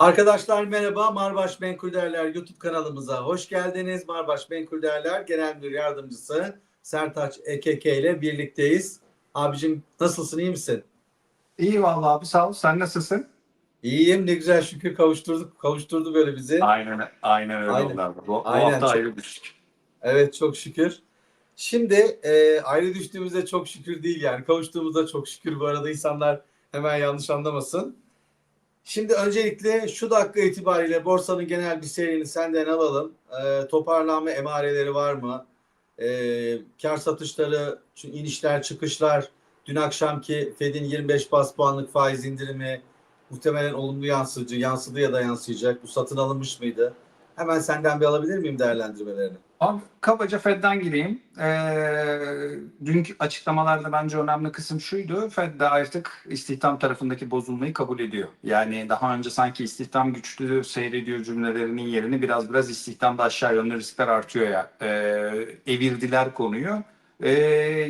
Arkadaşlar merhaba. Marbaş Menkul Değerler YouTube kanalımıza hoş geldiniz. Marbaş Menkul Değerler Genel Müdür Yardımcısı Sertaç EKK ile birlikteyiz. Abicim nasılsın iyi misin? İyi vallahi abi sağ ol. Sen nasılsın? İyiyim ne güzel şükür kavuşturduk. Kavuşturdu böyle bizi. Aynen aynen öyle Aynen. oldu abi. Bu, bu Aynen, hafta çok- ayrı düştük. Evet çok şükür. Şimdi e, ayrı düştüğümüzde çok şükür değil yani. Kavuştuğumuzda çok şükür bu arada insanlar hemen yanlış anlamasın. Şimdi öncelikle şu dakika itibariyle borsanın genel bir seyrini senden alalım. E, toparlanma emareleri var mı? E, kar satışları, inişler, çıkışlar, dün akşamki Fed'in 25 bas puanlık faiz indirimi muhtemelen olumlu yansıcı, yansıdı ya da yansıyacak. Bu satın alınmış mıydı? Hemen senden bir alabilir miyim değerlendirmelerini? Abi kabaca Fed'den gireyim. Ee, dünkü açıklamalarda bence önemli kısım şuydu. Fed de artık istihdam tarafındaki bozulmayı kabul ediyor. Yani daha önce sanki istihdam güçlü seyrediyor cümlelerinin yerini biraz biraz istihdamda aşağı yönlü riskler artıyor ya. Ee, evirdiler konuyu. Ee,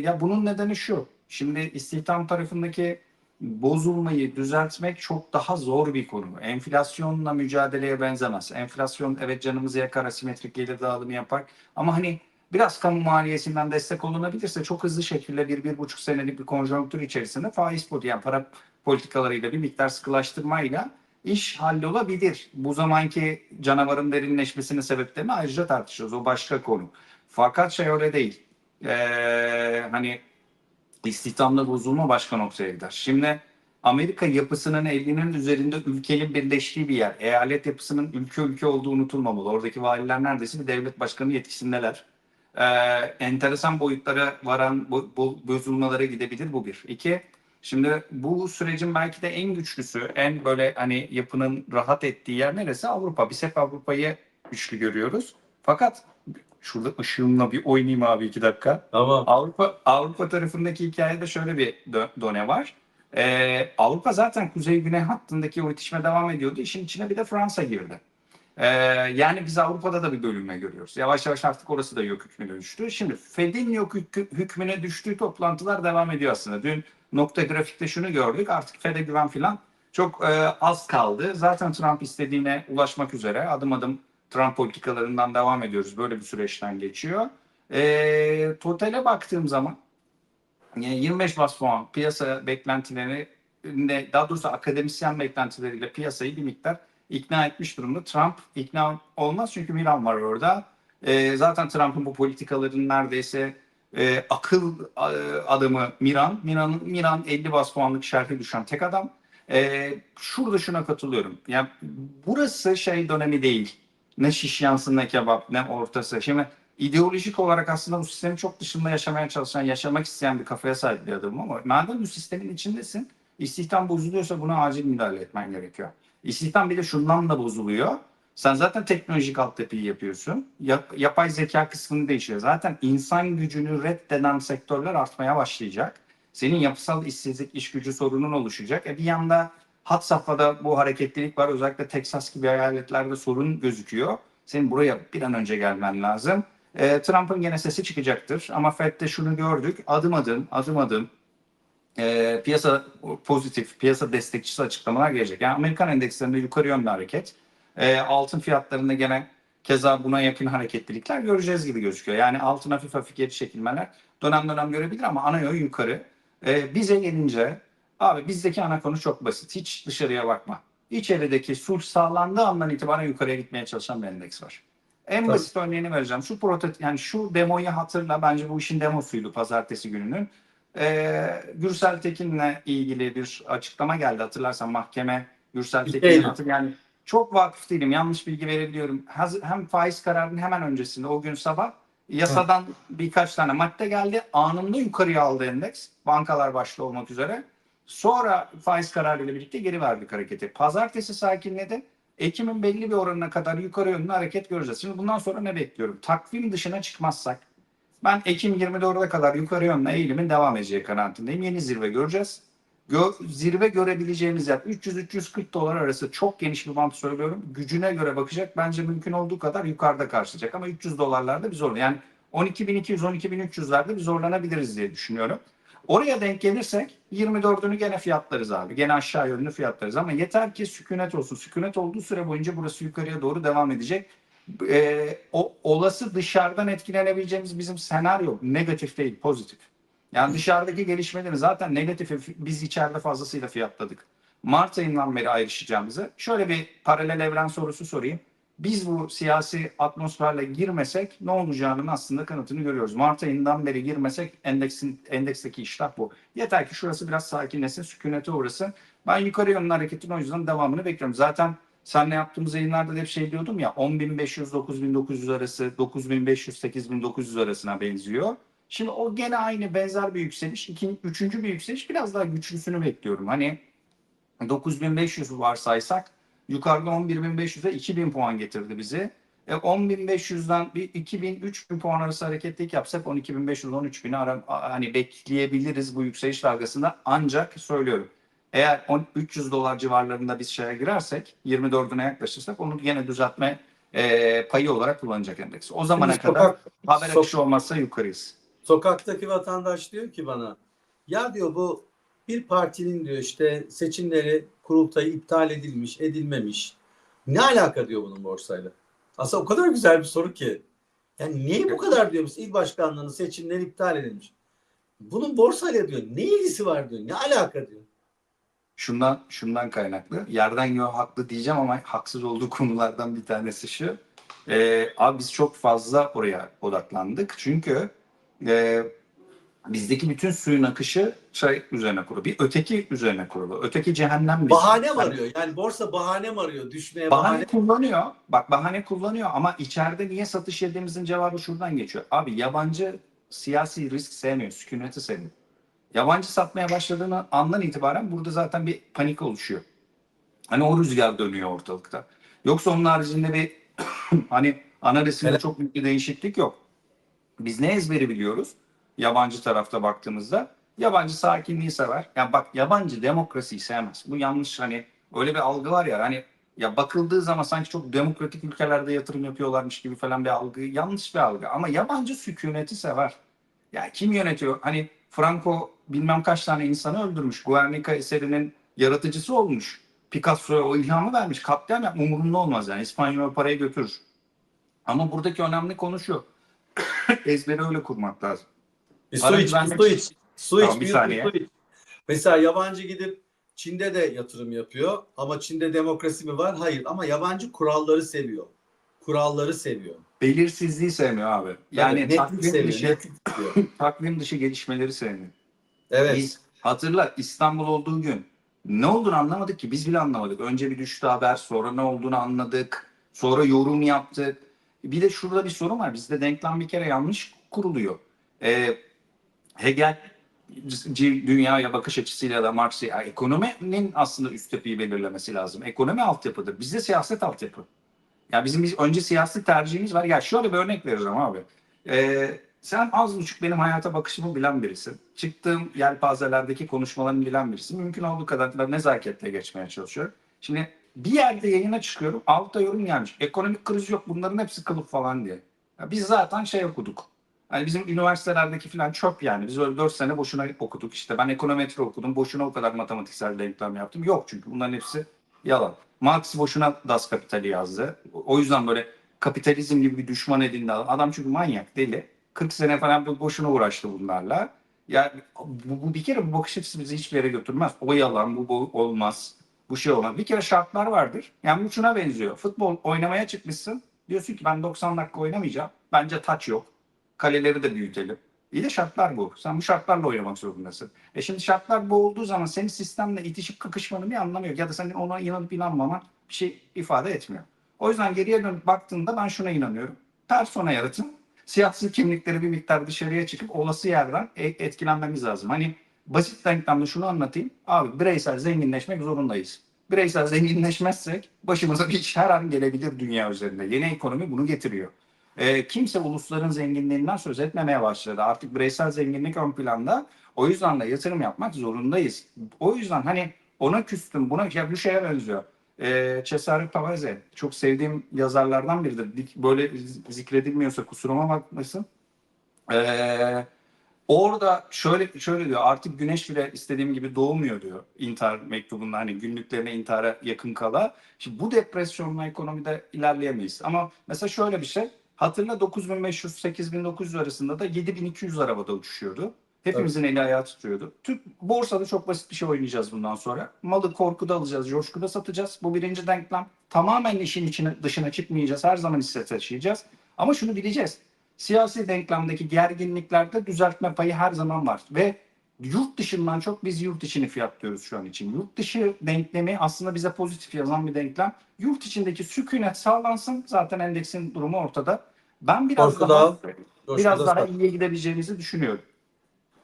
ya bunun nedeni şu. Şimdi istihdam tarafındaki bozulmayı düzeltmek çok daha zor bir konu. Enflasyonla mücadeleye benzemez. Enflasyon evet canımızı yakar, asimetrik gelir dağılımı yapar. Ama hani biraz kamu maliyesinden destek olunabilirse çok hızlı şekilde bir, bir buçuk senelik bir konjonktür içerisinde faiz politiği, yani para politikalarıyla bir miktar sıkılaştırmayla iş hallolabilir. Bu zamanki canavarın derinleşmesinin sebeplerini ayrıca tartışıyoruz. O başka konu. Fakat şey öyle değil. Ee, hani istihdamda bozulma başka noktaya gider. Şimdi Amerika yapısının 50'nin üzerinde ülkenin birleştiği bir yer. Eyalet yapısının ülke ülke olduğu unutulmamalı. Oradaki valiler neredeyse bir devlet başkanı yetkisindeler. Ee, enteresan boyutlara varan bo- bo- bozulmalara gidebilir bu bir. İki, şimdi bu sürecin belki de en güçlüsü, en böyle hani yapının rahat ettiği yer neresi? Avrupa. Biz hep Avrupa'yı güçlü görüyoruz. Fakat şurada ışığımla bir oynayayım abi iki dakika. Tamam. Avrupa Avrupa tarafındaki hikayede şöyle bir dö- done var. Ee, Avrupa zaten kuzey-güney hattındaki o itişme devam ediyordu. İşin içine bir de Fransa girdi. Ee, yani biz Avrupa'da da bir bölünme görüyoruz. Yavaş yavaş artık orası da yok hükmüne düştü. Şimdi Fed'in yok hük- hükmüne düştüğü toplantılar devam ediyor aslında. Dün nokta grafikte şunu gördük. Artık Fed'e güven filan çok e, az kaldı. Zaten Trump istediğine ulaşmak üzere adım adım Trump politikalarından devam ediyoruz. Böyle bir süreçten geçiyor. E, totale baktığım zaman yani 25 bas puan piyasa beklentileri daha doğrusu akademisyen beklentileriyle piyasayı bir miktar ikna etmiş durumda. Trump ikna olmaz çünkü Milan var orada. E, zaten Trump'ın bu politikaların neredeyse e, akıl e, adamı Miran. Miran, Miran 50 bas puanlık şerhi düşen tek adam. E, şurada şuna katılıyorum. Yani burası şey dönemi değil. Ne şiş yansın ne kebap ne ortası. Şimdi ideolojik olarak aslında bu sistemin çok dışında yaşamaya çalışan, yaşamak isteyen bir kafaya sahip bir adamım ama madem bu sistemin içindesin, istihdam bozuluyorsa buna acil müdahale etmen gerekiyor. İstihdam bir de şundan da bozuluyor. Sen zaten teknolojik altyapıyı yapıyorsun. Yap- yapay zeka kısmını değişiyor. Zaten insan gücünü reddeden sektörler artmaya başlayacak. Senin yapısal işsizlik, iş gücü sorunun oluşacak. E bir yanda hat safhada bu hareketlilik var. Özellikle Texas gibi eyaletlerde sorun gözüküyor. Senin buraya bir an önce gelmen lazım. E, Trump'ın gene sesi çıkacaktır. Ama Fed'de şunu gördük. Adım adım, adım adım e, piyasa pozitif, piyasa destekçisi açıklamalar gelecek. Yani Amerikan endekslerinde yukarı yönlü hareket. E, altın fiyatlarında gene keza buna yakın hareketlilikler göreceğiz gibi gözüküyor. Yani altın hafif hafif geri çekilmeler dönem dönem görebilir ama ana yön yukarı. E, bize gelince abi bizdeki ana konu çok basit. Hiç dışarıya bakma. İçerideki sulh sağlandığı andan itibaren yukarıya gitmeye çalışan bir endeks var. En Tabii. basit örneğini vereceğim. Şu prototip yani şu demoyu hatırla bence bu işin demosuydu pazartesi gününün. Ee, Gürsel Tekin'le ilgili bir açıklama geldi hatırlarsan mahkeme Gürsel Tekin'in hatır yani çok vakıf değilim yanlış bilgi verebiliyorum. Hem faiz kararının hemen öncesinde o gün sabah yasadan birkaç tane madde geldi. Anında yukarıya aldı endeks. Bankalar başta olmak üzere. Sonra faiz kararıyla birlikte geri verdik hareketi. Pazartesi sakinledi. Ekim'in belli bir oranına kadar yukarı yönlü hareket göreceğiz. Şimdi bundan sonra ne bekliyorum? Takvim dışına çıkmazsak ben Ekim 24'e kadar yukarı yönlü eğilimin devam edeceği kanaatindeyim. Yeni zirve göreceğiz. Gö- zirve görebileceğimiz yer 300-340 dolar arası çok geniş bir bant söylüyorum. Gücüne göre bakacak. Bence mümkün olduğu kadar yukarıda karşılayacak. Ama 300 dolarlarda bir zorla. Yani 12.200-12.300'lerde bir zorlanabiliriz diye düşünüyorum. Oraya denk gelirsek 24'ünü gene fiyatlarız abi. Gene aşağı yönlü fiyatlarız ama yeter ki sükunet olsun. Sükunet olduğu süre boyunca burası yukarıya doğru devam edecek. Ee, o olası dışarıdan etkilenebileceğimiz bizim senaryo negatif değil, pozitif. Yani dışarıdaki gelişmeleri zaten negatifi biz içeride fazlasıyla fiyatladık. Mart ayından beri ayrışacağımızı şöyle bir paralel evren sorusu sorayım. Biz bu siyasi atmosferle girmesek ne olacağının aslında kanıtını görüyoruz. Mart ayından beri girmesek endeksin endeksteki iştah bu. Yeter ki şurası biraz sakinleşsin, sükunete uğrasın. Ben yukarı yönlü hareketin o yüzden devamını bekliyorum. Zaten seninle yaptığımız yayınlarda da hep şey diyordum ya 10.500-9.900 arası, 9.500-8.900 arasına benziyor. Şimdi o gene aynı benzer bir yükseliş. İkinci, üçüncü bir yükseliş biraz daha güçlüsünü bekliyorum. Hani 9500 varsaysak yukarıda 11500'e 2000 puan getirdi bizi. E 10.500'den bir 2000-3000 puan arası hareketlik yapsak 12.500-13.000'i ara, hani bekleyebiliriz bu yükseliş dalgasında. Ancak söylüyorum eğer 10 300 dolar civarlarında biz şeye girersek 24'üne yaklaşırsak onu yine düzeltme e, payı olarak kullanacak endeks. O zamana Şimdi kadar sokak- haber akışı olmazsa yukarıyız. Sokaktaki vatandaş diyor ki bana ya diyor bu bir partinin diyor işte seçimleri kurultayı iptal edilmiş edilmemiş. Ne alaka diyor bunun borsayla? Aslında o kadar güzel bir soru ki. Yani niye bu kadar diyor il başkanlığının seçimleri iptal edilmiş. Bunun borsayla diyor ne ilgisi var diyor. Ne alaka diyor. Şundan şundan kaynaklı. Yerden göğe haklı diyeceğim ama haksız olduğu konulardan bir tanesi şu. Ee, abi biz çok fazla oraya odaklandık. Çünkü e, bizdeki bütün suyun akışı şey üzerine kurulu. Bir öteki üzerine kurulu. Öteki cehennem bizim. Bahane mi Hani- arıyor? Yani borsa bahane mi arıyor? Düşmeye Bahane bahane. kullanıyor. Bak bahane kullanıyor ama içeride niye satış yediğimizin cevabı şuradan geçiyor. Abi yabancı siyasi risk sevmiyor, sükuneti seviyor. Yabancı satmaya başladığını andan itibaren burada zaten bir panik oluşuyor. Hani o rüzgar dönüyor ortalıkta. Yoksa onun haricinde bir hani ana resimde çok büyük bir değişiklik yok. Biz ne ezberi biliyoruz? Yabancı tarafta baktığımızda yabancı sakinliği sever. Yani bak yabancı demokrasiyi sevmez. Bu yanlış hani öyle bir algı var ya hani ya bakıldığı zaman sanki çok demokratik ülkelerde yatırım yapıyorlarmış gibi falan bir algı. Yanlış bir algı. Ama yabancı sükuneti sever. Ya kim yönetiyor? Hani Franco bilmem kaç tane insanı öldürmüş. Guernica eserinin yaratıcısı olmuş. Picasso'ya o ilhamı vermiş. Katliam yapma umurunda olmaz yani. İspanyol parayı götürür. Ama buradaki önemli konu şu. Ezberi öyle kurmak lazım. Bir su Para iç, bir su iç. Su iç, Tamam, bir bir saniye. su iç. Mesela yabancı gidip Çin'de de yatırım yapıyor ama Çin'de demokrasi mi var? Hayır ama yabancı kuralları seviyor. Kuralları seviyor. Belirsizliği sevmiyor abi. Yani netlik takvim seviyor. dışı, Netlik takvim dışı gelişmeleri sevmiyor. Evet. Biz hatırla İstanbul olduğu gün ne olduğunu anlamadık ki biz bile anlamadık. Önce bir düştü haber sonra ne olduğunu anladık. Sonra yorum yaptık. Bir de şurada bir sorun var. Bizde denklem bir kere yanlış kuruluyor. Ee, Hegel c- dünyaya bakış açısıyla da Marx ya ekonominin aslında üst yapıyı belirlemesi lazım. Ekonomi altyapıdır. Bizde siyaset altyapı. Ya bizim biz önce siyasi tercihimiz var. Ya şöyle bir örnek vereceğim abi. Ee, sen az buçuk benim hayata bakışımı bilen birisin. Çıktığım yelpazelerdeki konuşmalarını bilen birisin. Mümkün olduğu kadar da nezaketle geçmeye çalışıyorum. Şimdi bir yerde yayına çıkıyorum. Altta yorum gelmiş. Ekonomik kriz yok. Bunların hepsi kılıf falan diye. Ya biz zaten şey okuduk. Hani bizim üniversitelerdeki falan çöp yani. Biz öyle 4 sene boşuna okuduk. İşte ben ekonometri okudum. Boşuna o kadar matematiksel denklem yaptım. Yok çünkü bunların hepsi yalan. Marx boşuna Das Kapital'i yazdı. O yüzden böyle kapitalizm gibi bir düşman edindi. Adam çünkü manyak, deli. 40 sene falan boşuna uğraştı bunlarla. Yani bu, bu bir kere bu bakış açısı bizi hiçbir yere götürmez. O yalan, bu, bu olmaz. Bu şey olmaz. Bir kere şartlar vardır. Yani bu şuna benziyor. Futbol oynamaya çıkmışsın. Diyorsun ki ben 90 dakika oynamayacağım. Bence taç yok. Kaleleri de büyütelim. İyi de şartlar bu. Sen bu şartlarla oynamak zorundasın. E şimdi şartlar bu olduğu zaman senin sistemle itişip kakışmanın bir anlamı yok. Ya da senin ona inanıp inanmaman bir şey ifade etmiyor. O yüzden geriye dönüp baktığında ben şuna inanıyorum. Persona yaratın. Siyasi kimlikleri bir miktar dışarıya çıkıp olası yerden e- etkilenmemiz lazım. Hani basit denklemde şunu anlatayım. Abi bireysel zenginleşmek zorundayız. Bireysel zenginleşmezsek başımıza bir iş her an gelebilir dünya üzerinde. Yeni ekonomi bunu getiriyor. Ee, kimse ulusların zenginliğinden söz etmemeye başladı. Artık bireysel zenginlik ön planda. O yüzden de yatırım yapmak zorundayız. O yüzden hani ona küstüm, buna ya bu şeye benziyor. Ee, Cesare Pavese çok sevdiğim yazarlardan biridir. Böyle zikredilmiyorsa kusuruma bakmasın. Ee, Orada şöyle şöyle diyor artık güneş bile istediğim gibi doğmuyor diyor intihar mektubunda hani günlüklerine intihara yakın kala. Şimdi bu depresyonla ekonomide ilerleyemeyiz. Ama mesela şöyle bir şey hatırla 9500-8900 arasında da 7200 arabada uçuşuyordu. Hepimizin eli ayağı titriyordu. Türk borsada çok basit bir şey oynayacağız bundan sonra. Malı korkuda alacağız, coşkuda satacağız. Bu birinci denklem. Tamamen işin içine, dışına çıkmayacağız. Her zaman hisse taşıyacağız. Ama şunu bileceğiz. Siyasi denklemdeki gerginliklerde düzeltme payı her zaman var. Ve yurt dışından çok biz yurt içini fiyatlıyoruz şu an için. Yurt dışı denklemi aslında bize pozitif yazan bir denklem. Yurt içindeki sükunet sağlansın. Zaten endeksin durumu ortada. Ben biraz Korku daha Coşkuda biraz daha iyiye gidebileceğimizi düşünüyorum.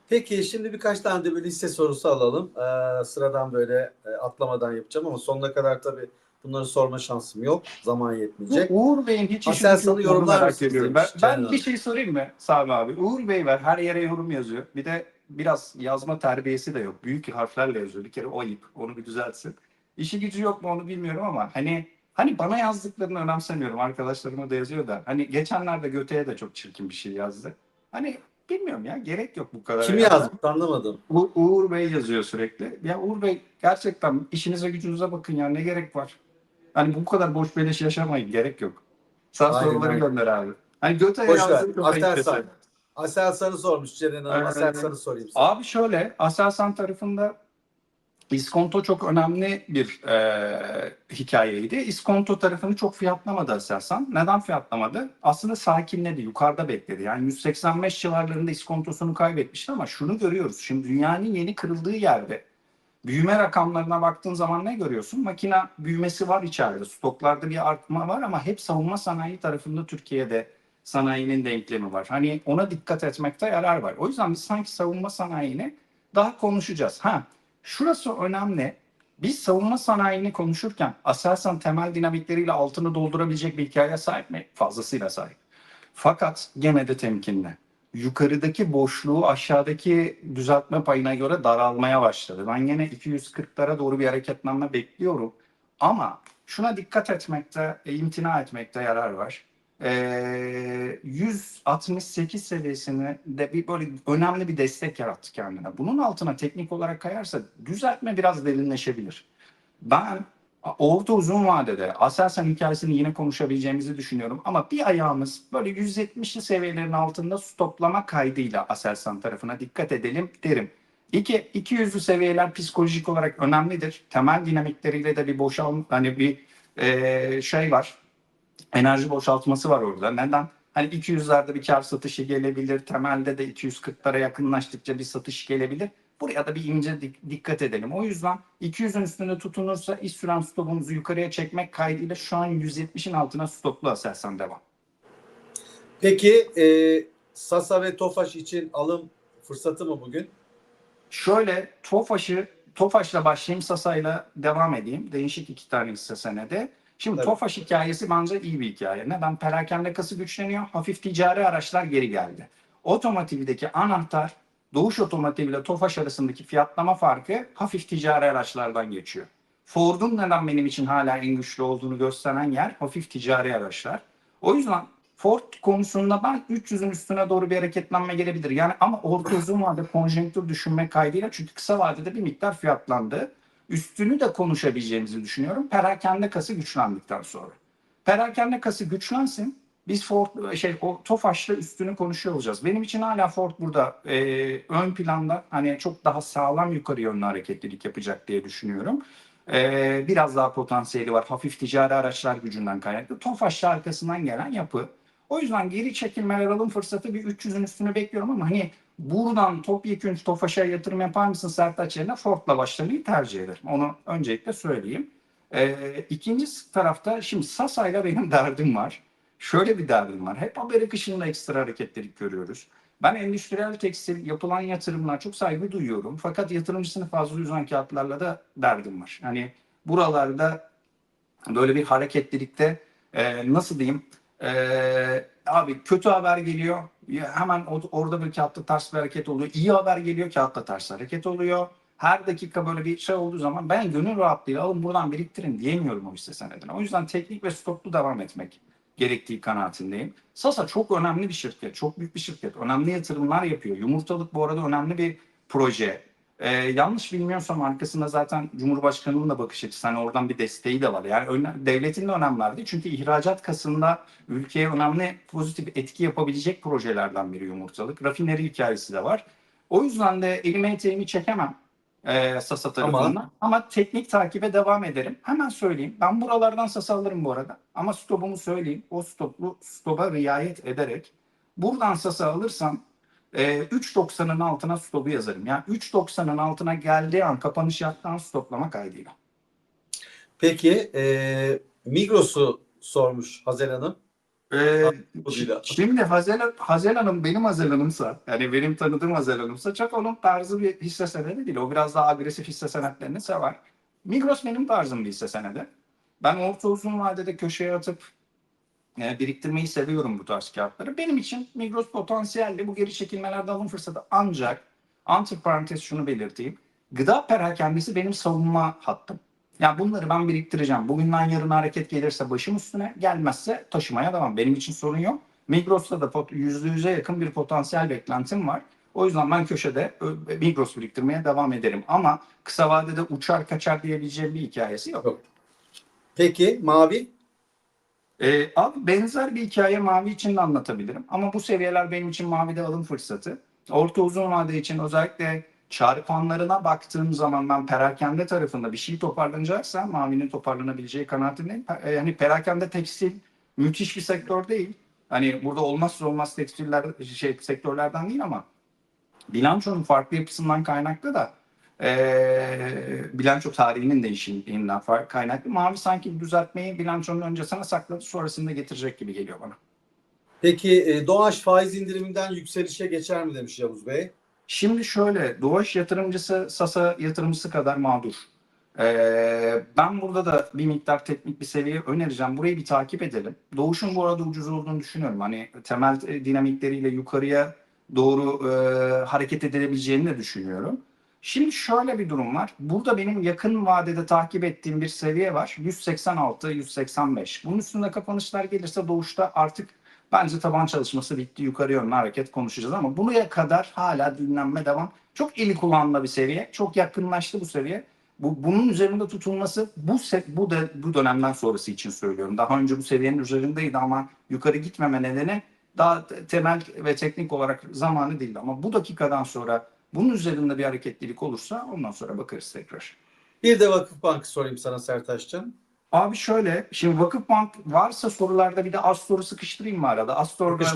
Peki şimdi birkaç tane de böyle liste sorusu alalım. Ee, sıradan böyle e, atlamadan yapacağım ama sonuna kadar tabii bunları sorma şansım yok. Zaman yetmeyecek. Uğur Bey'in hiç işi Aselsan'ı gücü yok mu yorumlar merak ediyorum. Ben, ben bir şey sorayım mı Sami abi? Uğur Bey var her yere yorum yazıyor. Bir de biraz yazma terbiyesi de yok. Büyük harflerle yazıyor. Bir kere o ayıp. Onu bir düzeltsin. İşi gücü yok mu onu bilmiyorum ama hani hani bana yazdıklarını önemsemiyorum. Arkadaşlarıma da yazıyor da. Hani geçenlerde Göte'ye de çok çirkin bir şey yazdı. Hani bilmiyorum ya gerek yok bu kadar. Kim ya. yazmış anlamadım. U- Uğur Bey yazıyor sürekli. Ya Uğur Bey gerçekten işinize gücünüze bakın ya ne gerek var? Hani bu kadar boş beleş yaşamayın gerek yok. Sen Aynen soruları gönder abi. Hani Göte'ye ayıp Aselsan. Aselsan'ı sormuş Ceren Hanım. Aselsan'ı sorayım sana. Abi şöyle Aselsan tarafında İskonto çok önemli bir e, hikayeydi. İskonto tarafını çok fiyatlamadı Aselsan. Neden fiyatlamadı? Aslında sakinledi, yukarıda bekledi. Yani 185 civarlarında iskontosunu kaybetmişti ama şunu görüyoruz. Şimdi dünyanın yeni kırıldığı yerde büyüme rakamlarına baktığın zaman ne görüyorsun? Makina büyümesi var içeride. Stoklarda bir artma var ama hep savunma sanayi tarafında Türkiye'de sanayinin denklemi var. Hani ona dikkat etmekte yarar var. O yüzden biz sanki savunma sanayini daha konuşacağız. Ha, şurası önemli. Biz savunma sanayini konuşurken Aselsan temel dinamikleriyle altını doldurabilecek bir hikaye sahip mi? Fazlasıyla sahip. Fakat gene de temkinli. Yukarıdaki boşluğu aşağıdaki düzeltme payına göre daralmaya başladı. Ben yine 240'lara doğru bir hareketlenme bekliyorum. Ama şuna dikkat etmekte, imtina etmekte yarar var. Ee, 168 seviyesini de bir böyle önemli bir destek yarattı kendine. Bunun altına teknik olarak kayarsa düzeltme biraz derinleşebilir. Ben orta uzun vadede Aselsan hikayesini yine konuşabileceğimizi düşünüyorum. Ama bir ayağımız böyle 170'li seviyelerin altında stoplama kaydıyla Aselsan tarafına dikkat edelim derim. İki, 200'lü seviyeler psikolojik olarak önemlidir. Temel dinamikleriyle de bir boşalma, hani bir eee, şey var. Enerji boşaltması var orada. Neden? Hani 200'lerde bir kar satışı gelebilir. Temelde de 240'lara yakınlaştıkça bir satış gelebilir. Buraya da bir ince dik- dikkat edelim. O yüzden 200'ün üstünde tutunursa iş süren stopumuzu yukarıya çekmek kaydıyla şu an 170'in altına stoplu Aselsan devam. Peki e, Sasa ve Tofaş için alım fırsatı mı bugün? Şöyle Tofaş'ı Tofaş'la başlayayım Sasa'yla devam edeyim. Değişik iki tane hisse senedi. Şimdi Evet. Tofaş hikayesi bence iyi bir hikaye. Neden? Perakende kası güçleniyor. Hafif ticari araçlar geri geldi. Otomotivdeki anahtar Doğuş Otomotiv ile Tofaş arasındaki fiyatlama farkı hafif ticari araçlardan geçiyor. Ford'un neden benim için hala en güçlü olduğunu gösteren yer hafif ticari araçlar. O yüzden Ford konusunda ben 300'ün üstüne doğru bir hareketlenme gelebilir. Yani ama orta uzun vadede konjonktür düşünme kaydıyla çünkü kısa vadede bir miktar fiyatlandı. Üstünü de konuşabileceğimizi düşünüyorum. Perakende kası güçlendikten sonra. Perakende kası güçlensin. Biz Ford şey o Tofaş'la üstünü konuşuyor olacağız. Benim için hala Ford burada e, ön planda hani çok daha sağlam yukarı yönlü hareketlilik yapacak diye düşünüyorum. E, biraz daha potansiyeli var. Hafif ticari araçlar gücünden kaynaklı. Tofaş'la arkasından gelen yapı. O yüzden geri çekilmeler alım fırsatı bir 300'ün üstünü bekliyorum ama hani buradan topyekun Tofaş'a yatırım yapar mısın Sertaç yerine Ford'la başlamayı tercih ederim. Onu öncelikle söyleyeyim. Ee, ikinci tarafta şimdi Sasa'yla benim derdim var. Şöyle bir derdim var. Hep haber akışında ekstra hareketlilik görüyoruz. Ben endüstriyel tekstil yapılan yatırımlar çok saygı duyuyorum. Fakat yatırımcısını fazla üzen kağıtlarla da derdim var. Hani buralarda böyle bir hareketlilikte e, nasıl diyeyim e, abi kötü haber geliyor ya hemen orada bir kağıtta ters bir hareket oluyor. İyi haber geliyor kağıtta ters hareket oluyor. Her dakika böyle bir şey olduğu zaman ben gönül rahatlığıyla alın buradan biriktirin diyemiyorum o hisse senedine. O yüzden teknik ve stoplu devam etmek gerektiği kanaatindeyim. Sasa çok önemli bir şirket, çok büyük bir şirket. Önemli yatırımlar yapıyor. Yumurtalık bu arada önemli bir proje. Ee, yanlış bilmiyorsam arkasında zaten Cumhurbaşkanı'nın da bakış açısı. Hani oradan bir desteği de var. Yani öne- devletin de önem verdiği. Çünkü ihracat kasında ülkeye önemli pozitif etki yapabilecek projelerden biri yumurtalık. Rafineri hikayesi de var. O yüzden de elime eteğimi çekemem e, Sasa tarafından. Ama teknik takibe devam ederim. Hemen söyleyeyim. Ben buralardan Sasa alırım bu arada. Ama stopumu söyleyeyim. O stoplu stopa riayet ederek buradan Sasa alırsam e, 3.90'ın altına stopu yazarım. Yani 3.90'ın altına geldiği an kapanış yaptığı stoplama kaydıyla. Peki e, Migros'u sormuş Hazel Hanım. Ee, şimdi Hazel, Hazel Hanım benim Hazel Hanım'sa, yani benim tanıdığım Hazel Hanım'sa çok onun tarzı bir hisse senedi değil. O biraz daha agresif hisse senetlerini sever. Migros benim tarzım bir hisse senedi. Ben orta uzun vadede köşeye atıp e, biriktirmeyi seviyorum bu tarz kağıtları. Benim için Migros potansiyelli bu geri çekilmelerde alım fırsatı ancak antiparantez şunu belirteyim. Gıda perakendesi benim savunma hattım. Yani bunları ben biriktireceğim. Bugünden yarına hareket gelirse başım üstüne, gelmezse taşımaya devam. Benim için sorun yok. Migros'ta da pot- %100'e yakın bir potansiyel beklentim var. O yüzden ben köşede Migros biriktirmeye devam ederim. Ama kısa vadede uçar kaçar diyebileceğim bir hikayesi. Yok. Peki Mavi? Ee, abi benzer bir hikaye mavi için de anlatabilirim. Ama bu seviyeler benim için mavide alım fırsatı. Orta uzun vade için özellikle çarpanlarına baktığım zaman ben perakende tarafında bir şey toparlanacaksa mavinin toparlanabileceği kanaatindeyim. Yani perakende tekstil müthiş bir sektör değil. Hani burada olmazsa olmaz tekstiller şey sektörlerden değil ama bilançonun farklı yapısından kaynaklı da eee bilanço tarihinin değişiminden fark kaynaklı. Mavi sanki düzeltmeyi bilançonun öncesine sakladı sonrasında getirecek gibi geliyor bana. Peki e, Doğaç faiz indiriminden yükselişe geçer mi demiş Yavuz Bey. Şimdi şöyle Doğaç yatırımcısı Sasa yatırımcısı kadar mağdur. Ee, ben burada da bir miktar teknik bir seviye önereceğim. Burayı bir takip edelim. Doğuş'un bu arada ucuz olduğunu düşünüyorum. Hani temel e, dinamikleriyle yukarıya doğru e, hareket edilebileceğini de düşünüyorum. Şimdi şöyle bir durum var. Burada benim yakın vadede takip ettiğim bir seviye var. 186-185. Bunun üstünde kapanışlar gelirse Doğuş'ta artık bence taban çalışması bitti. Yukarı yönlü hareket konuşacağız ama buraya kadar hala dinlenme devam. Çok eli kulağında bir seviye. Çok yakınlaştı bu seviye. Bu, bunun üzerinde tutulması bu bu da bu dönemden sonrası için söylüyorum. Daha önce bu seviyenin üzerindeydi ama yukarı gitmeme nedeni daha te- temel ve teknik olarak zamanı değildi. Ama bu dakikadan sonra bunun üzerinde bir hareketlilik olursa ondan sonra bakarız tekrar. Bir de Vakıfbank sorayım sana Sertaç'cığım. Abi şöyle, şimdi Vakıfbank varsa sorularda bir de Astor'u sıkıştırayım mı arada?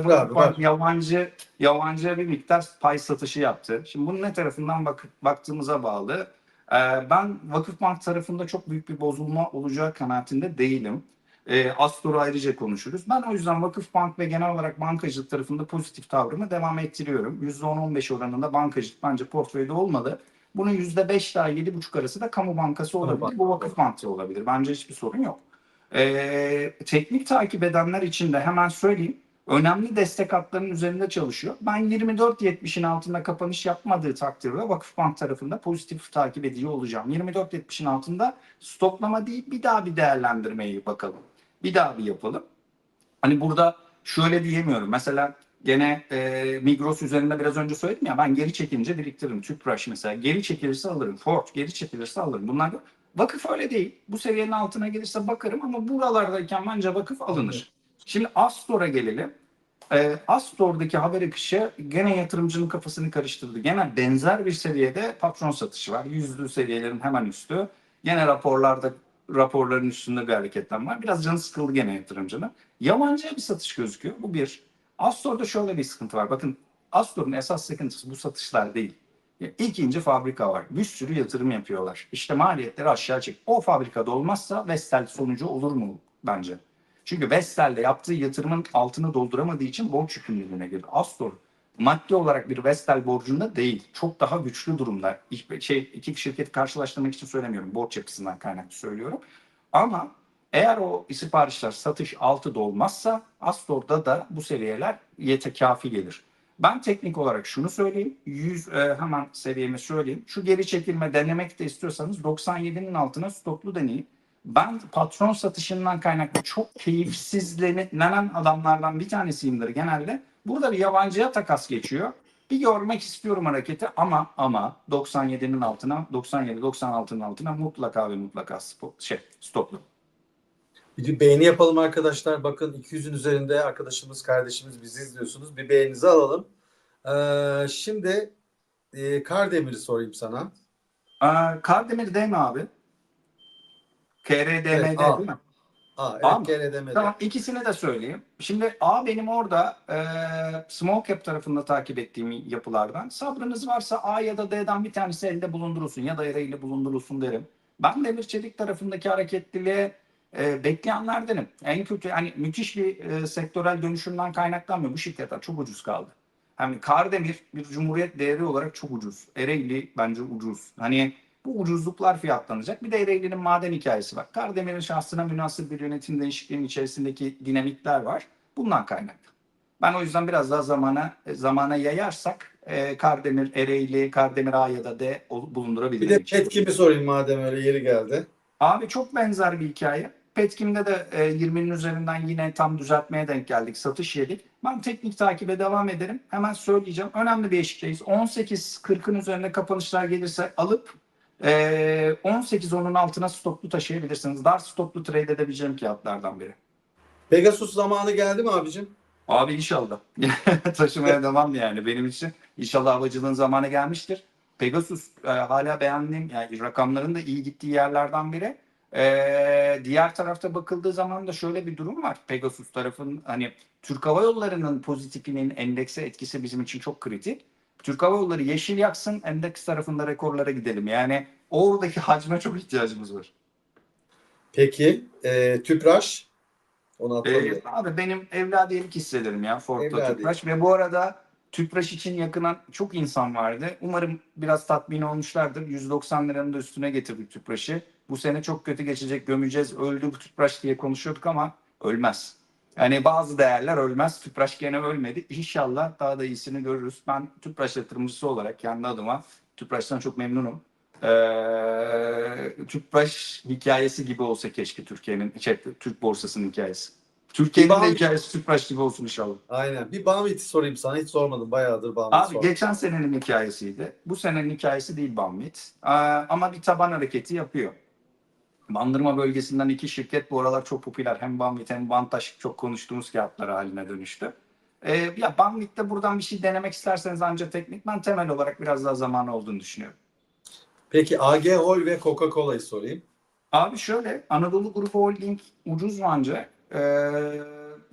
Abi, Vakıfbank yabancı, yabancı bir miktar pay satışı yaptı. Şimdi bunun ne tarafından bak baktığımıza bağlı. Ee, ben Vakıfbank tarafında çok büyük bir bozulma olacağı kanaatinde değilim. Ee, Astor'u ayrıca konuşuruz. Ben o yüzden Vakıfbank ve genel olarak bankacılık tarafında pozitif tavrımı devam ettiriyorum. %10-15 oranında bankacılık bence portföyde olmalı. Bunun %5 daha 7,5 arası da kamu bankası olabilir. Bu vakıf bankası olabilir. Bence hiçbir sorun yok. Ee, teknik takip edenler için de hemen söyleyeyim. Önemli destek hatlarının üzerinde çalışıyor. Ben 24.70'in altında kapanış yapmadığı takdirde Vakıfbank tarafında pozitif takip ediyor olacağım. 24.70'in altında stoplama değil bir daha bir değerlendirmeyi bakalım. Bir daha bir yapalım. Hani burada şöyle diyemiyorum. Mesela gene e, Migros üzerinde biraz önce söyledim ya ben geri çekince biriktiririm. Tüpraş mesela geri çekilirse alırım. Ford geri çekilirse alırım. Bunlar vakıf öyle değil. Bu seviyenin altına gelirse bakarım ama buralardayken bence vakıf alınır. Şimdi Astor'a gelelim. E, Astor'daki haber akışı gene yatırımcının kafasını karıştırdı. Gene benzer bir seviyede patron satışı var. Yüzlü seviyelerin hemen üstü. Gene raporlarda raporların üstünde bir hareketten var. Biraz canı sıkıldı gene yatırımcının. Yabancıya bir satış gözüküyor. Bu bir. Astor'da şöyle bir sıkıntı var. Bakın Astor'un esas sıkıntısı bu satışlar değil. Ya, İlk ince fabrika var. Bir sürü yatırım yapıyorlar. İşte maliyetleri aşağı çek. O fabrikada olmazsa Vestel sonucu olur mu bence? Çünkü Vestel'de yaptığı yatırımın altını dolduramadığı için borç yükümlülüğüne girdi. Astor maddi olarak bir Vestel borcunda değil. Çok daha güçlü durumda. Şey, iki şirketi karşılaştırmak için söylemiyorum. Borç yapısından kaynaklı söylüyorum. Ama eğer o siparişler satış altı dolmazsa Astor'da da bu seviyeler yete kafi gelir. Ben teknik olarak şunu söyleyeyim. 100 e, hemen seviyemi söyleyeyim. Şu geri çekilme denemek de istiyorsanız 97'nin altına stoplu deneyin. Ben patron satışından kaynaklı çok keyifsizlenen adamlardan bir tanesiyimdir genelde. Burada bir yabancıya takas geçiyor. Bir görmek istiyorum hareketi ama ama 97'nin altına 97-96'nın altına mutlaka ve mutlaka stop, şey, stoplu. Bir beğeni yapalım arkadaşlar. Bakın 200'ün üzerinde arkadaşımız, kardeşimiz bizi izliyorsunuz. Bir beğeninizi alalım. Ee, şimdi e, Kardemir'i sorayım sana. Aa, Kardemir değil mi abi? KRDM'de Evet, A. değil mi? Aa, evet, A mı? demedi. Tamam ikisini de söyleyeyim. Şimdi A benim orada e, small cap tarafında takip ettiğim yapılardan. Sabrınız varsa A ya da D'den bir tanesi elde bulundurulsun ya da ile bulundurulsun derim. Ben demir çelik tarafındaki hareketliliğe e, bekleyenlerdenim. En kötü hani müthiş bir e, sektörel dönüşümden kaynaklanmıyor. Bu şirketler çok ucuz kaldı. Hani Kardemir bir cumhuriyet değeri olarak çok ucuz. Ereğli bence ucuz. Hani bu ucuzluklar fiyatlanacak. Bir de Ereğli'nin maden hikayesi var. Kardemir'in şahsına münasır bir yönetim değişikliğinin içerisindeki dinamikler var. Bundan kaynaklı. Ben o yüzden biraz daha zamana zamana yayarsak e, Kardemir, Ereğli, Kardemir A ya da D ol- Bir de Petkim'i sorayım madem öyle yeri geldi. Abi çok benzer bir hikaye. Petkim'de de e, 20'nin üzerinden yine tam düzeltmeye denk geldik. Satış yedik. Ben teknik takibe devam ederim. Hemen söyleyeceğim. Önemli bir eşikteyiz. 18-40'ın üzerine kapanışlar gelirse alıp e, 18-10'un altına stoplu taşıyabilirsiniz. Dar stoplu trade edebileceğim kağıtlardan biri. Pegasus zamanı geldi mi abicim? Abi inşallah. Taşımaya devam yani benim için. İnşallah havacılığın zamanı gelmiştir. Pegasus e, hala beğendiğim yani rakamların da iyi gittiği yerlerden biri. E, diğer tarafta bakıldığı zaman da şöyle bir durum var. Pegasus tarafın hani Türk Hava Yolları'nın pozitifinin endekse etkisi bizim için çok kritik. Türk Hava Yolları yeşil yaksın endeks tarafında rekorlara gidelim. Yani oradaki hacme çok ihtiyacımız var. Peki e, Tüpraş? Onu atalım. Ee, abi benim evladiyelik hissederim ya Ford'da. Tüpraş ve bu arada Tüpraş için yakınan çok insan vardı. Umarım biraz tatmin olmuşlardır. 190 liranın da üstüne getirdik Tüpraş'ı. Bu sene çok kötü geçecek, gömeceğiz, öldü bu Tüpraş diye konuşuyorduk ama ölmez. Yani bazı değerler ölmez. Tüpraş gene ölmedi. İnşallah daha da iyisini görürüz. Ben Tüpraş yatırımcısı olarak kendi adıma Tüpraş'tan çok memnunum. Ee, Tüpraş hikayesi gibi olsa keşke Türkiye'nin, şey, Türk borsasının hikayesi. Türkiye'nin de hikayesi Tüpraş gibi olsun inşallah. Aynen. Bir Bamit sorayım sana. Hiç sormadım. Bayağıdır Bamit Abi sor. geçen senenin hikayesiydi. Bu senenin hikayesi değil Banvit. Ee, ama bir taban hareketi yapıyor. Bandırma bölgesinden iki şirket bu aralar çok popüler. Hem Banvit hem Vantaş çok konuştuğumuz kağıtlar haline dönüştü. Ee, ya Banvit'te buradan bir şey denemek isterseniz ancak teknik. Ben temel olarak biraz daha zamanı olduğunu düşünüyorum. Peki AG Hol ve Coca-Cola'yı sorayım. Abi şöyle Anadolu Grubu Holding ucuz bence. Ee,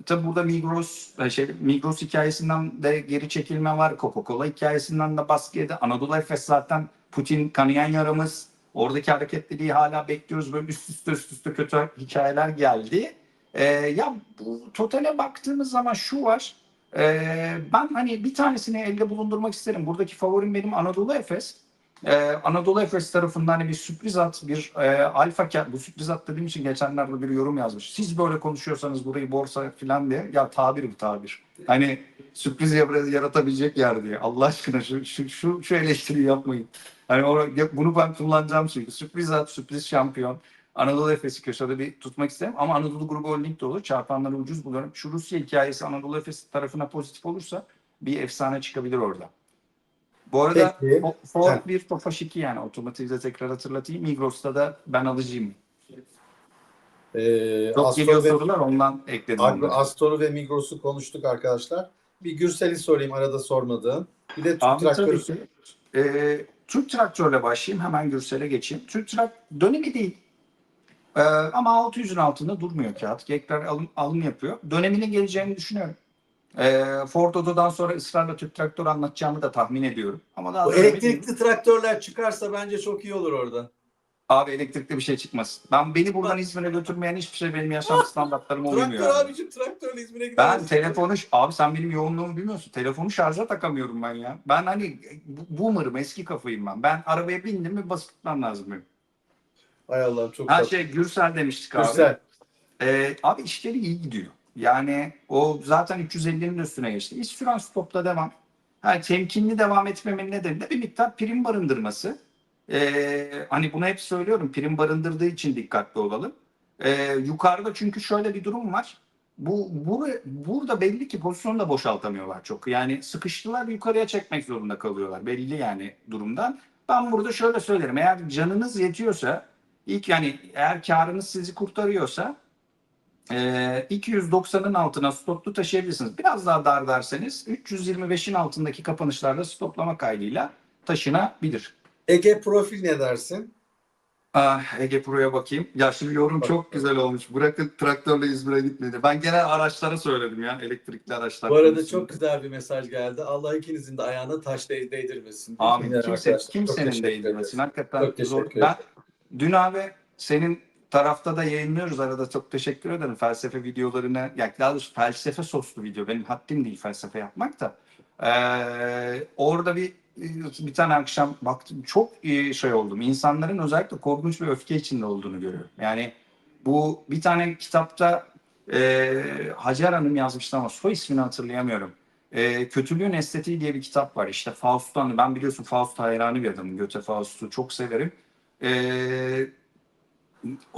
tabi burada Migros e, şey Migros hikayesinden de geri çekilme var. Coca-Cola hikayesinden de baskı yedi. Anadolu Efes zaten Putin kanayan yaramız. Oradaki hareketliliği hala bekliyoruz. Böyle üst üste üst üste kötü hikayeler geldi. Ee, ya bu totale baktığımız zaman şu var. Ee, ben hani bir tanesini elde bulundurmak isterim. Buradaki favorim benim Anadolu Efes. Ee, Anadolu Efes tarafından hani bir sürpriz at, bir e, alfa ka- bu sürpriz at dediğim için geçenlerde bir yorum yazmış. Siz böyle konuşuyorsanız burayı borsa falan diye. Ya tabir bu tabir. Hani sürpriz yara- yaratabilecek yer diye. Allah aşkına şu şu şu, şu eleştiriyi yapmayın. Hani o, bunu ben kullanacağım çünkü. Sürpriz at, sürpriz şampiyon. Anadolu Efes'i köşede bir tutmak isterim ama Anadolu Grubu Holding de olur. Çarpanları ucuz buluyorum. Şu Rusya hikayesi Anadolu Efes tarafına pozitif olursa bir efsane çıkabilir orada. Bu arada Peki. Fo- Ford Heh. 1 Tofaş 2 yani otomotivde tekrar hatırlatayım. Migros'ta da ben alıcıyım. Ee, Çok Astor geliyor ve, sorular ondan ekledim. Onları. Astor'u ve Migros'u konuştuk arkadaşlar. Bir Gürsel'i sorayım arada sormadığım. Bir de Türk traktörü. Ee, Türk traktörle başlayayım. Hemen Gürsel'e geçeyim. Türk trak dönemi değil. Ee, ama 600'ün altında durmuyor kağıt. Tekrar alım, alım yapıyor. Döneminin geleceğini düşünüyorum. Ee, Ford Oto'dan sonra ısrarla Türk traktör anlatacağımı da tahmin ediyorum. Ama daha Bu değil. elektrikli traktörler çıkarsa bence çok iyi olur orada. Abi elektrikli bir şey çıkmasın. Ben beni buradan İzmir'e götürmeyen hiçbir şey benim yaşam standartlarıma uymuyor. Traktör abi. abicim traktörle İzmir'e Ben gidemezsin. telefonu abi sen benim yoğunluğumu bilmiyorsun. Telefonu şarja takamıyorum ben ya. Ben hani boomer'ım eski kafayım ben. Ben arabaya bindim mi basıp gitmem lazım benim. Hay Allah'ım çok Her tatlı. şey Gürsel demiştik abi. Gürsel. Ee, abi işleri iyi gidiyor. Yani o zaten 350'nin üstüne geçti. İş süren stopla devam. Yani temkinli devam etmemin nedeni de bir miktar prim barındırması. Ee, hani bunu hep söylüyorum. Prim barındırdığı için dikkatli olalım. Ee, yukarıda çünkü şöyle bir durum var. Bu, bu burada belli ki pozisyonu da boşaltamıyorlar çok. Yani sıkıştılar yukarıya çekmek zorunda kalıyorlar. Belli yani durumdan. Ben burada şöyle söylerim. Eğer canınız yetiyorsa ilk yani eğer karınız sizi kurtarıyorsa e, 290'ın altına stoplu taşıyabilirsiniz. Biraz daha dar derseniz 325'in altındaki kapanışlarda stoplama kaydıyla taşınabilir. Ege profil ne dersin? Ah, Ege Pro'ya bakayım. Ya şimdi yorum çok güzel olmuş. Bırakın traktörle İzmir'e gitmedi. Ben genel araçlara söyledim ya. Elektrikli araçlar. Bu arada konusunda. çok güzel bir mesaj geldi. Allah ikinizin de ayağına taş değ- değdirmesin. Amin. Kimse, arkadaşlar, kimsenin değdirmesin. Hakikaten Çok zor. Ben dün abi senin tarafta da yayınlıyoruz arada çok teşekkür ederim. Felsefe videolarını, yani daha doğrusu felsefe soslu video. Benim haddim değil felsefe yapmak da. Ee, orada bir bir tane akşam baktım çok şey oldum. İnsanların özellikle korkunç bir öfke içinde olduğunu görüyorum. Yani bu bir tane kitapta e, Hacer Hanım yazmıştı ama soy ismini hatırlayamıyorum. E, Kötülüğün Estetiği diye bir kitap var. İşte Faust'tan ben biliyorsun Faust hayranı bir adamım. Göte Faust'u çok severim. E,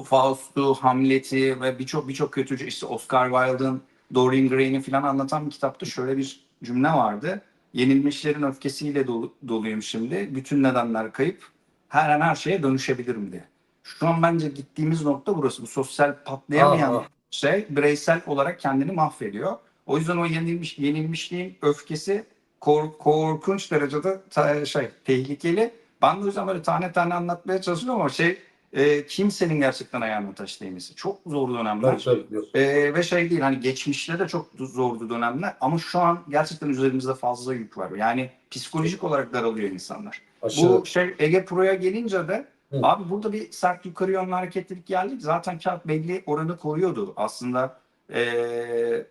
Faust'u, Hamlet'i ve birçok birçok kötücü işte Oscar Wilde'ın Dorian Gray'ini falan anlatan bir kitapta şöyle bir cümle vardı. Yenilmişlerin öfkesiyle dolu, doluyum şimdi. Bütün nedenler kayıp. Her an her şeye dönüşebilirim diye. Şu an bence gittiğimiz nokta burası. Bu sosyal patlayamayan Aha. şey bireysel olarak kendini mahvediyor. O yüzden o yenilmiş yenilmişliğin öfkesi kor- korkunç derecede şey tehlikeli. Ben de o yüzden böyle tane tane anlatmaya çalışıyorum ama şey e, kimsenin gerçekten ayağına taş değmesi. Çok zor dönemler. Tabii, tabii. Ee, ve şey değil hani geçmişte de çok zordu dönemler ama şu an gerçekten üzerimizde fazla yük var. Yani psikolojik olarak daralıyor insanlar. Aşırı. Bu şey Ege Pro'ya gelince de Hı. abi burada bir sert yukarı yönlü hareketlilik geldi. Zaten kağıt belli oranı koruyordu. Aslında ee,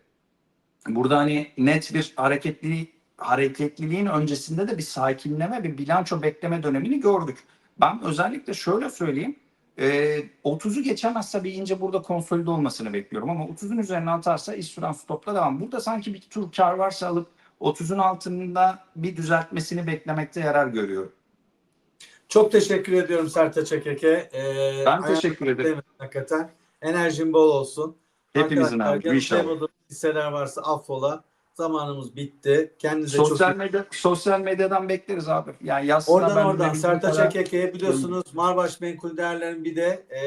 burada hani net bir hareketli hareketliliğin öncesinde de bir sakinleme, bir bilanço bekleme dönemini gördük. Ben özellikle şöyle söyleyeyim. Ee, 30'u geçemezse bir ince burada konsolide olmasını bekliyorum ama 30'un üzerine atarsa iş süren stopla devam. Burada sanki bir tur kar varsa alıp 30'un altında bir düzeltmesini beklemekte yarar görüyorum. Çok teşekkür ediyorum Sertaç Ekeke. Ee, Ben teşekkür ederim. Hakikaten. Enerjin bol olsun. Hepimizin abi inşallah. hisseler varsa affola. Zamanımız bitti. Kendinize çok Sosyal iyi medya sosyal medyadan bekleriz abi. Yani yazsına Oradan oradan Sertaç Ekeke'ye biliyorsunuz Marbaş Menkul Değerler'in bir de e,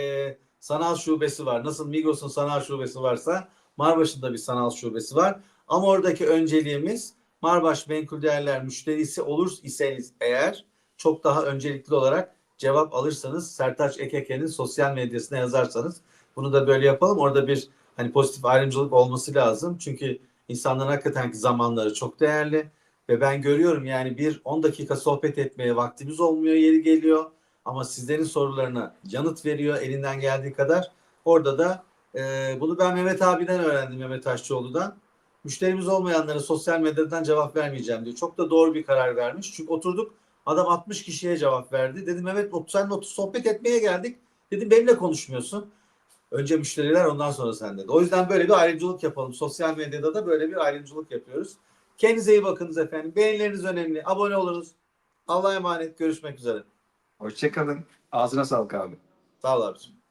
sanal şubesi var. Nasıl Migros'un sanal şubesi varsa Marbaş'ın da bir sanal şubesi var. Ama oradaki önceliğimiz Marbaş Menkul Değerler müşterisi olur iseniz eğer çok daha öncelikli olarak cevap alırsanız Sertaç Ekeke'nin sosyal medyasına yazarsanız bunu da böyle yapalım. Orada bir hani pozitif ayrımcılık olması lazım. Çünkü insanların hakikaten ki zamanları çok değerli. Ve ben görüyorum yani bir 10 dakika sohbet etmeye vaktimiz olmuyor yeri geliyor. Ama sizlerin sorularına yanıt veriyor elinden geldiği kadar. Orada da e, bunu ben Mehmet abiden öğrendim Mehmet Aşçıoğlu'dan. Müşterimiz olmayanlara sosyal medyadan cevap vermeyeceğim diyor. Çok da doğru bir karar vermiş. Çünkü oturduk adam 60 kişiye cevap verdi. Dedim seninle otur sohbet etmeye geldik. Dedim benimle konuşmuyorsun. Önce müşteriler ondan sonra sen dedi. O yüzden böyle bir ayrımcılık yapalım. Sosyal medyada da böyle bir ayrımcılık yapıyoruz. Kendinize iyi bakınız efendim. Beğenileriniz önemli. Abone olunuz. Allah'a emanet. Görüşmek üzere. Hoşçakalın. Ağzına sağlık abi. Sağ ol abiciğim.